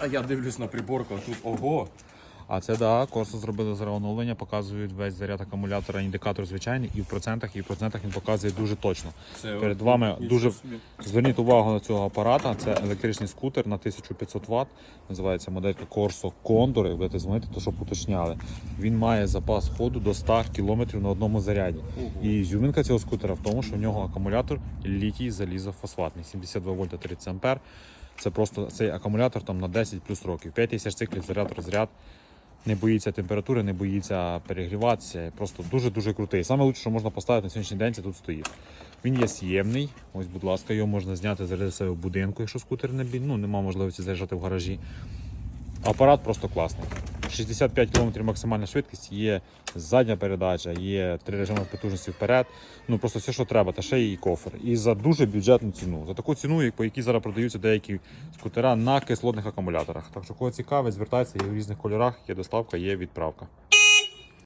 А я дивлюсь на приборку, а тут ого. А це да, Корсо зробили зараз оновлення, показують весь заряд акумулятора, індикатор звичайний, і в процентах, і в процентах він показує дуже точно. Це Перед вами дуже собі. зверніть увагу на цього апарата. Це електричний скутер на 1500 Вт. Називається моделька Corso Condor. Як будете дзвонити, то щоб уточняли. Він має запас ходу до 100 км на одному заряді. І зюминка цього скутера в тому, що в нього акумулятор літій залізофосфатний, 72 вольта 30 ампер. Це просто цей акумулятор там на 10 плюс років. 5000 циклів заряд розряд. Не боїться температури, не боїться перегріватися. Просто дуже-дуже крутий. Саме лучше, що можна поставити на сьогоднішній день, це тут стоїть. Він є с'ємний. Ось, будь ласка, його можна зняти зарядити себе в будинку, якщо скутер не бі... ну, нема можливості заряджати в гаражі. Апарат просто класний. 65 км максимальна швидкість, є задня передача, є три режими потужності вперед. Ну просто все, що треба, та ще і кофер. І за дуже бюджетну ціну. За таку ціну, по якій зараз продаються деякі скутера на кислотних акумуляторах. Так що, кого цікавить, звертайтеся, є в різних кольорах, є доставка, є відправка.